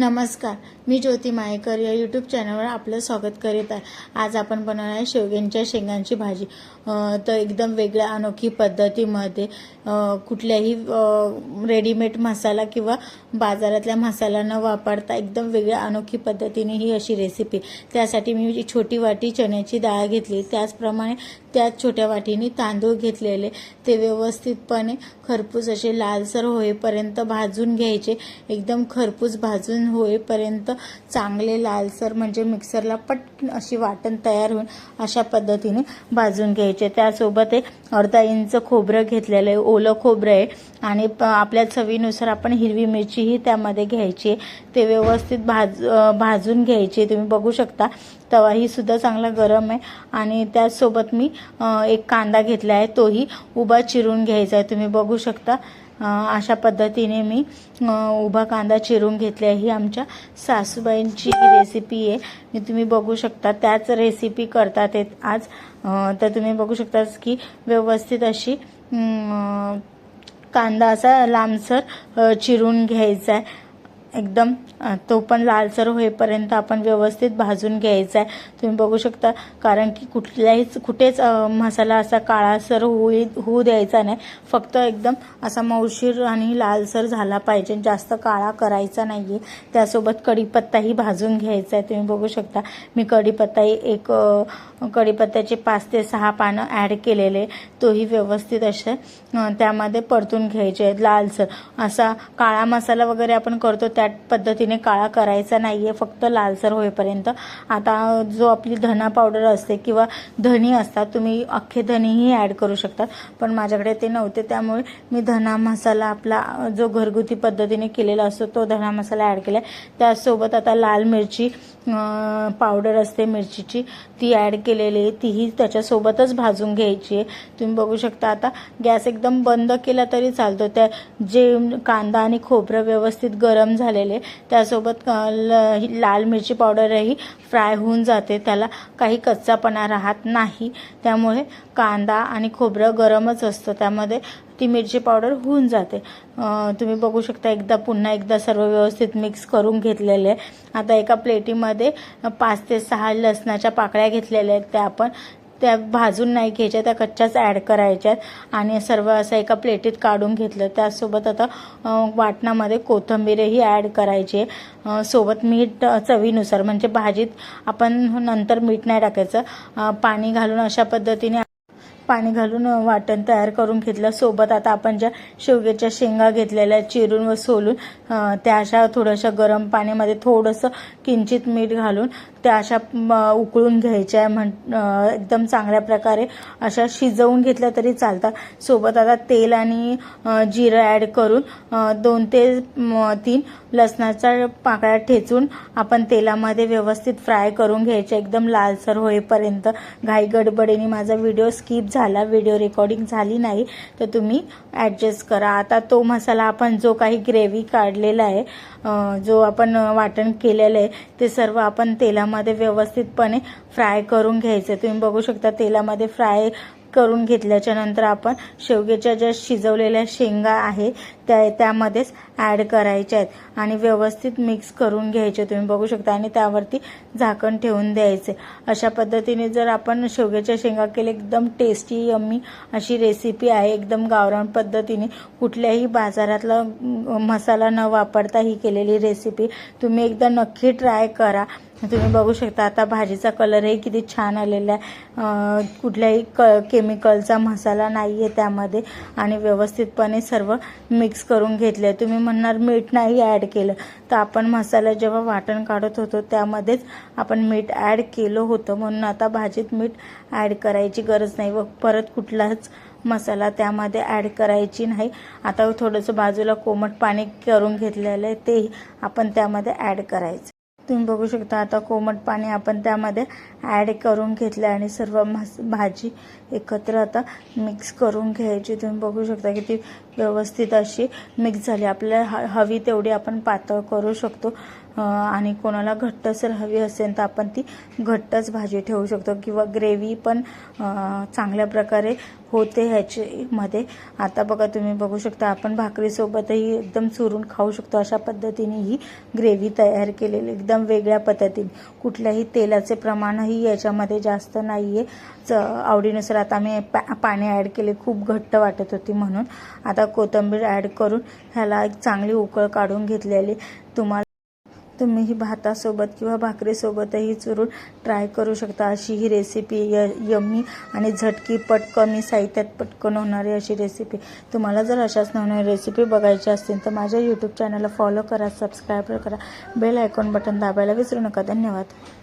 नमस्कार मी ज्योती मायेकर या यूट्यूब चॅनलवर आपलं स्वागत करीत आहे. आज आपण बनवणार आहे शेवग्यांच्या शेंगांची भाजी. तर एकदम वेगळ्या अनोखी पद्धतीमध्ये कुठल्याही रेडीमेड मसाला किंवा बाजारातल्या मसाला न वापरता एकदम वेगळ्या अनोखी पद्धतीने ही अशी रेसिपी त्यासाठी मी जी छोटी वाटी चण्याची डाळ घेतली. त्याचप्रमाणे त्याच छोट्या वाटीने तांदूळ घेतलेले. ते व्यवस्थितपणे खरपूस असे लालसर होईपर्यंत भाजून घ्यायचे. एकदम खरपूस भाजून होईपर्यंत चांगले लालसर म्हणजे मिक्सरला पटकन अशी वाटण तयार होऊन अशा पद्धतीने भाजून घ्यायचे. त्यासोबत एक अर्धा इंच खोबरं घेतलेलं आहे. ओलं खोबरं आहे. आणि प- आपल्या चवीनुसार आपण हिरवी मिरचीही त्यामध्ये घ्यायची. आहे. ते व्यवस्थित भाज भाजून घ्यायचे. तुम्ही बघू शकता. तवाही सुद्धा चांगला गरम आहे. आणि त्याचसोबत मी एक कांदा घेतला आहे. तोही उभा चिरून घ्यायचा आहे. तुम्ही बघू शकता. अशा पद्धतीने मी उभा कांदा चिरून घेतला आहे. ही आमच्या सासूबाईंची रेसिपी आहे. मी तुम्ही बघू शकता. त्याच रेसिपी करतात आज. तर तुम्ही बघू शकता की व्यवस्थित अशी कांदा असा लांबसर चिरून घ्यायचा आहे. एकदम तो पण लालसर होईपर्यंत आपण व्यवस्थित भाजून घ्यायचा आहे तुम्ही बघू शकता कारण की कुठल्याहीच कुठेच मसाला असा काळासर होई होऊ द्यायचा नाही. फक्त एकदम असा मौशीर आणि लालसर झाला पाहिजे. जास्त काळा करायचा नाही आहे त्यासोबत कढीपत्ताही भाजून घ्यायचा आहे तुम्ही बघू शकता मी कढीपत्ताही एक कढीपत्त्याचे पाच ते सहा पानं ॲड केलेले. तोही व्यवस्थित असे त्यामध्ये परतून घ्यायचे. आहेत लालसर असा काळा मसाला वगैरे आपण करतो त्या पद्धतीने काळा करायचा नाही आहे फक्त लालसर होईपर्यंत. आता जो आपली धना पावडर असते किंवा धनी असतात तुम्ही अख्खे धनीही ॲड करू शकता. पण माझ्याकडे ते नव्हते त्यामुळे मी धना मसाला आपला जो घरगुती पद्धतीने केलेला असतो तो धना मसाला ॲड केला आहे त्यासोबत आता लाल मिरची पावडर असते मिरचीची ती ॲड केलेली आहे. तीही त्याच्यासोबतच भाजून घ्यायची आहे. तुम्ही बघू शकता आता गॅस एकदम बंद केला तरी चालतो. त्या जे कांदा आणि खोबरं व्यवस्थित गरम झालेले त्या त्यासोबत अ, लाल मिरची पावडरही फ्राय होऊन जाते. त्याला काही कच्चापणा राहत नाही. त्यामुळे कांदा आणि खोबरं गरमच असतं. त्यामध्ये ती मिरची पावडर होऊन जाते. तुम्ही बघू शकता एकदा पुन्हा एकदा सर्व व्यवस्थित मिक्स करून घेतलेले. आहे आता एका प्लेटीमध्ये पाच ते सहा लसणाच्या पाकळ्या घेतलेल्या आहेत. त्या आपण त्या भाजून नाही घ्यायच्या त्या कच्च्याच ॲड करायच्यात. आणि सर्व असं एका प्लेटीत काढून घेतलं. त्यासोबत आता वाटणामध्ये कोथिंबीरही ॲड करायची. सोबत मीठ चवीनुसार. म्हणजे भाजीत आपण नंतर मीठ नाही टाकायचं. पाणी घालून अशा पद्धतीने पाणी घालून वाटण तयार करून घेतलं. सोबत आता आपण ज्या शेवग्याच्या शेंगा घेतलेल्या चिरून व सोलून त्या अशा थोड्याशा गरम पाण्यामध्ये थोडंसं किंचित मीठ घालून त्या अशा उकळून घ्यायच्या म्हण एकदम चांगल्या प्रकारे अशा शिजवून घेतल्या तरी चालतात. सोबत आता तेल आणि जिरं ॲड करून दोन ते तीन लसणाच्या पाकळ्या ठेचून आपण तेलामध्ये व्यवस्थित फ्राय करून घ्यायचे. एकदम लालसर होईपर्यंत. घाई गडबडीने माझा व्हिडिओ स्किप झाला व्हिडिओ रेकॉर्डिंग झाली नाही तर तुम्ही ॲडजस्ट करा. आता तो मसाला आपण जो काही ग्रेव्ही काढलेला आहे जो आपण वाटण केलेलं आहे ते सर्व आपण तेलामध्ये व्यवस्थितपणे फ्राय करून घ्यायचं. तुम्ही बघू शकता तेलामध्ये फ्राय करून घेतल्याच्या नंतर आपण शेवग्याच्या ज्या शिजवलेल्या शेंगा आहे त्या त्यामध्येच ॲड करायच्या आहेत. आणि व्यवस्थित मिक्स करून घ्यायचे तुम्ही बघू शकता. आणि त्यावरती झाकण ठेवून द्यायचे. अशा पद्धतीने जर आपण शेवग्याच्या शेंगा केले एकदम टेस्टी यम्मी अशी रेसिपी आहे एकदम गावरान पद्धतीने कुठल्याही बाजारातला मसाला न वापरता ही केलेली रेसिपी तुम्ही एकदा नक्की ट्राय करा. तुम्ही बघू शकता आता भाजीचा कलरही किती छान आलेला आहे. कुठल्याही क केमिकलचा मसाला नाही आहे त्यामध्ये. आणि व्यवस्थितपणे सर्व मिक्स करून घेतले आहे तुम्ही म्हणणार मीठ नाही ॲड केलं. तर आपण मसाला जेव्हा वाटण काढत होतो त्यामध्येच आपण मीठ ॲड केलं होतं. म्हणून आता भाजीत मीठ ॲड करायची गरज नाही व परत कुठलाच मसाला त्यामध्ये ॲड करायची नाही. आता थोडंसं बाजूला कोमट पाणी करून घेतलेलं आहे तेही आपण त्यामध्ये ॲड करायचं. तुम्ही बघू शकता आता कोमट पाणी आपण त्यामध्ये ॲड करून घेतलं आणि सर्व मस भाजी एकत्र आता मिक्स करून घ्यायची. तुम्ही बघू शकता की ती व्यवस्थित अशी मिक्स झाली. आपल्याला ह हवी तेवढी आपण पातळ करू शकतो. आणि कोणाला घट्टसर हवी असेल तर आपण ती घट्टच भाजी ठेवू शकतो किंवा ग्रेव्ही पण चांगल्या प्रकारे होते ह्याच्यामध्ये. आता बघा तुम्ही बघू शकता आपण भाकरीसोबतही एकदम चुरून खाऊ शकतो. अशा पद्धतीने ही ग्रेव्ही तयार केलेली एकदम वेगळ्या पद्धतीने. कुठल्याही तेलाचे प्रमाणही याच्यामध्ये जास्त नाही आहे च आवडीनुसार आता मी पा पाणी ॲड केले खूप घट्ट वाटत होती म्हणून. आता कोथिंबीर ॲड करून ह्याला एक चांगली उकळ काढून घेतलेली. तुम्हाला तुम्ही ही भातासोबत किंवा भाकरीसोबतही चुरून ट्राय करू शकता. अशी ही रेसिपी य यम्मी आणि झटकीपट कमी साहित्यात पटकन होणारी अशी रेसिपी तुम्हाला जर अशाच नवनवीन रेसिपी बघायची असतील तर माझ्या यूट्यूब चॅनलला फॉलो करा सबस्क्राईब करा. बेल आयकॉन बटन दाबायला विसरू नका. धन्यवाद.